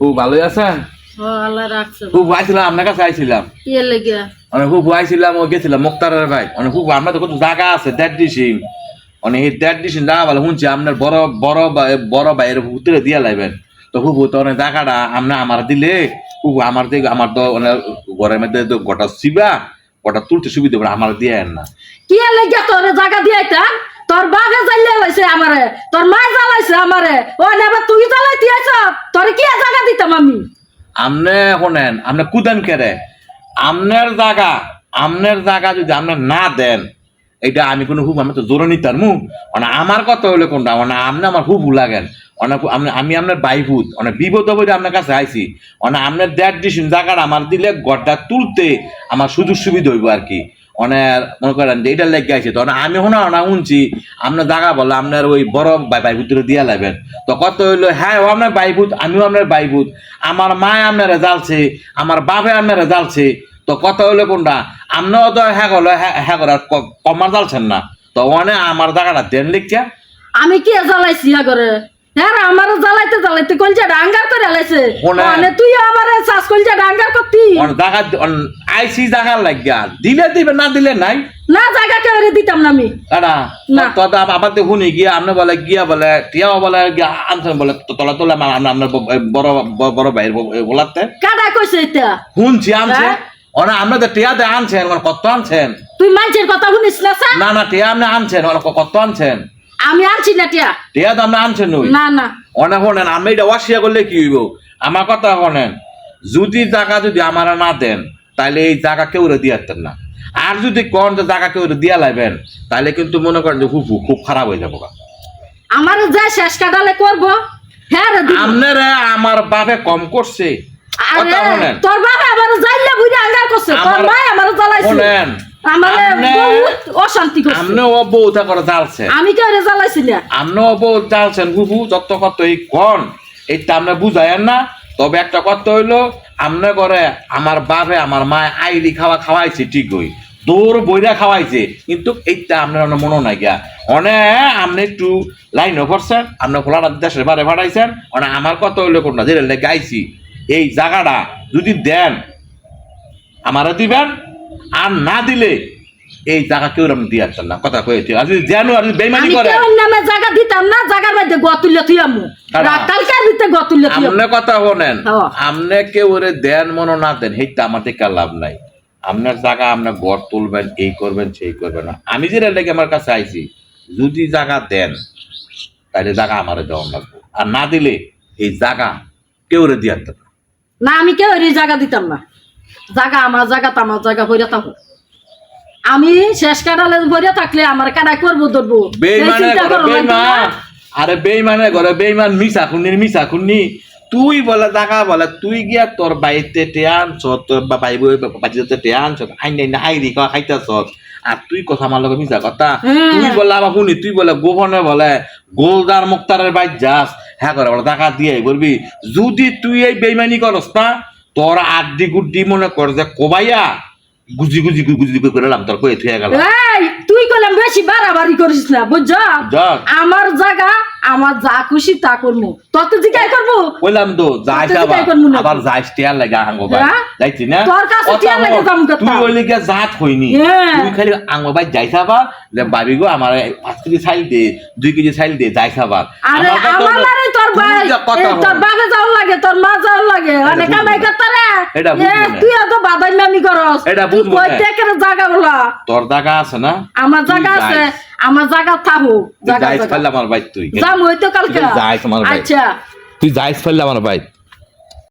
ও ভালোই আছেন? ও আল্লাহ রাখছে খুব আইছিলাম আপনার কাছে আইছিলাম। অনেক খুব আইছিলাম ও গেছিলাম মুক্তারের ভাই অনেক খুব আমরা তো কত জায়গা আছে দেড় ডিসিম। অনেক এই দেড় ডিসিম জায়গা বলে শুনছি আপনার বড় বড় বড় ভাইয়ের উত্তরে দিয়া লাইবেন। তো খুব তো অনেক জায়গাটা আমার দিলে খুব আমার দিকে আমার তো অনেক ঘরের মধ্যে তো গোটা সিবা গোটা তুলতে সুবিধা করে আমার দিয়ে না। কি লেগে তোর জায়গা দিয়াইতা তোর বাপে জ্বালিয়ে লাইছে আমারে, তোর মা জ্বালাইছে আমারে। ও নেবা তুই জ্বালাই দিয়েছ তোর কি জায়গা দিতাম আমি? আমনে শোনেন আপনি কুদেন কেরে আমনের জায়গা আমনের জায়গা যদি আপনি না দেন এটা আমি কোনো খুব আমি তো জোরে নিতার মু মানে আমার কথা হইলে কোনটা? মানে আপনি আমার খুব লাগেন। অনেক আমি- আপনার বাইভূত অনেক বিপদ বলে আপনার কাছে আইছি। মানে আপনার দেড় ডিসিম জায়গাটা আমার দিলে গড়টা তুলতে আমার সুযোগ সুবিধা হইব আর কি। অনেক মনে করেন যে এটা লেগে আছে, তখন আমি শোনা না শুনছি আপনার জায়গা বলে আপনার ওই বড় বাইভূতের দিয়া লাগবেন তো কত হইল হ্যাঁ ও আপনার বাইভূত আমিও আপনার বাইভূত আমার মায় আপনারা জ্বালছে, আমার বাপে আপনারা জ্বালছে, তো কত হইল কোনটা? আপনিও তো হ্যাঁ করল হ্যাঁ হ্যাঁ করে কমার জ্বালছেন না। তো অনে আমার জায়গাটা দেন লিখিয়া আমি কি জ্বালাইছি আগরে হ্যাঁ আমার জ্বালাইতে জ্বালাইতে কলজা ডাঙ্গার করে লাইছে মানে তুই আমার শ্বাস কলজা ডাঙ্গার করতি। অন জায়গা অন- আইসি জায়গা লাগিয়া। দিলে দিবে না দিলে নাই? না জায়গা কেউ দিতাম না আমি। দাদা না। তো তো আবার তো শুনি গিয়া আপনি বলে গিয়া বলে টিয়াও বলে আনছেন বলে তলা তোলা আমার আপনার আপনার বড় বড়- বড় ভাইয়ের বলাতে কাটা কইছে এটা? শুনছি আনছে। হ্যাঁ? ওনা তো আনছেন মানে কত আনছেন? তুই কথা শুনিস না না না টিয়া আপনি আনছেন ওনা কত আনছেন? আমি আনছি না টিয়া। টিয়া তো আনছেন ওই? না না। অনেক শোনেন আমি এটা করলে কি হইব? আমার কথা শোনেন যদি জায়গা যদি আমার না দেন তাহলে এই জায়গা কেউ দিয়ে না। আর যদি কোন কেউ দিয়া তাহলে কিন্তু মনে করেন যে খুব খুব খারাপ হয়ে যাব আমার যা শেষ কাটালে করব। হ্যাঁ রে আপনারা আমার বাপে কম করছে। তোর বাবা আমার যাইলে বুঝে আঙ্গার করছে তোর আমার- ভাই আমার জ্বালাইছে। আমার বহুত অশান্তি করছে। আপনি ও করে জ্বালছেন আমি কেউ জ্বালাইছি না আপনি ও জ্বালছেন বুবু যত কত এই কন এইটা আপনি বুঝায়েন না। তবে একটা কথা হইল আপনি করে আমার বাপে আমার মায় আইলি খাওয়া খাওয়াইছে ঠিক হই দৌড় বইরা খাওয়াইছে কিন্তু এইটা আপনার মনে নাই গিয়া। অনে আপনি একটু লাইনও করছেন আপনি খোলাটা দেশের বারে ভাড়াইছেন অনে আমার কত হইল কোনটা? যে লেগে আইছি। এই জায়গাটা যদি দেন আমারা দিবেন আর না দিলে এই জায়গা কেউ আমি দিয়ে আসছেন না। কথা কয়েছে আর যদি জানো আর যদি বেইমানি আমি করে কেউ নামে জায়গা দিতাম না জায়গার মধ্যে গোয়া তুললে তুই আমু। কারা? কালকার ভিতরে গোয়া তুললে তুই আমনে কথা বলেন হ্যাঁ। আমনে কেউ ওরে দেন মনো না দেন সেইটা আমার থেকে লাভ নাই। আপনার জায়গা আপনার গড় তুলবেন এই করবেন সেই করবেন না। আমি যেটা লেগে আমার কাছে আইছি যদি জায়গা দেন তাহলে জায়গা আমার দেওয়া লাগবে। আর না দিলে এই জায়গা কেউ রে দিয়ে না। না আমি কেউ জায়গা দিতাম না। জায়গা আমার জায়গা আমার জায়গা ভরে থাকো। আমি শেষ কাটালে ভরে থাকলে আমার কাটাই করব ধরবো। আরে বেইমানে ঘরে বেইমান মিশা খুন্নির মিশা খুন্নি তুই বলে টাকা বলে তুই গিয়া তোর বাইতে টেয়ান তোর বা বাইব বাড়িতে টেয়ান আইন না আইরি খাওয়া খাইতেছ আর তুই কথা আমার লগে মিশা কথা। হ্যাঁ। তুই বলে আবার শুনি তুই বলে গোপনে বলে গোলদার মুক্তারের বাইর যাস। হ্যাঁ করে বলে টাকা দিয়ে বলবি যদি তুই এই বেইমানি করস না তোর আড্ডি গুড্ডি মনে কর যে কোবাইয়া গুজি গুজি গুজি গুজি করে লাম তোর কয়ে থুয়ে গেল। এই তুই কইলাম বেশি বাড়াবাড়ি করিস না বুঝছ। আমার জায়গা আমার যা খুশি তা করব তত জিজ্ঞাই করব বললাম তো কত আবার টাকা করমু না? যাইস টিয়ার লাগে আঙ্গো ভাই। হ্যাঁ? যাইছি না? তোর কাছে টিয়ার লাগে। যাম কথা। তুই ওই লিগে জাত হইনি। হ্যাঁ। তুই খালি আঙ্গো ভাই যাইস আবার যে ভাবি গো আমার পাঁচ কেজি চাইল দে দুই কেজি চাইল দে যাইস আবার আরে আমার তোর ভাই তোর যাওয়ার লাগে তোর মা যাওয়ার লাগে। বুঝব কামাই করতে এটা তুই এত করস। এটা তুই বুঝব কই না। থেকে জায়গা গুলা তোর জায়গা আছে না? আমার তুই জায়গা আছে। যাইস। আমার জায়গা থাকো। তুই যাইস ফেললে আমার ভাই তুই। যাম হইতো কালকে। তুই যাইস আমার ভাই। আচ্ছা। তুই যাইস ফেললে আমার ভাই